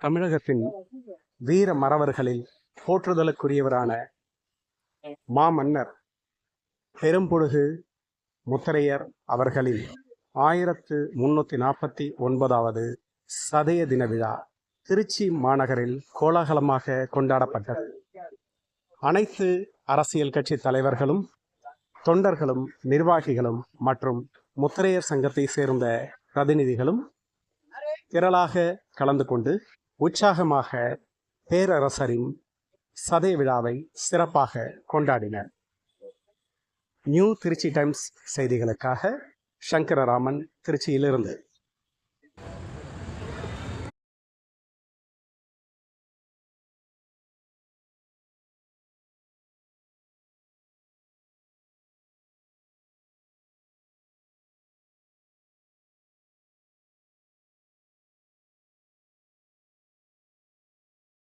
தமிழகத்தின் வீர மறவர்களில் போற்றுதலுக்குரியவரான மாமன்னர் பெரும்பொழுகு முத்தரையர் அவர்களின் ஆயிரத்து முன்னூற்றி நாற்பத்தி ஒன்பதாவது சதய தின விழா திருச்சி மாநகரில் கோலாகலமாக கொண்டாடப்பட்டது. அனைத்து அரசியல் கட்சி தலைவர்களும் தொண்டர்களும் நிர்வாகிகளும் மற்றும் முத்திரையர் சங்கத்தை சேர்ந்த பிரதிநிதிகளும் திரளாக கலந்து கொண்டு உற்சாகமாக பேரரசரின் சதய விழாவை சிறப்பாக கொண்டாடினர். நியூ திருச்சி டைம்ஸ் செய்திகளுக்காக சங்கரராமன் திருச்சியிலிருந்து.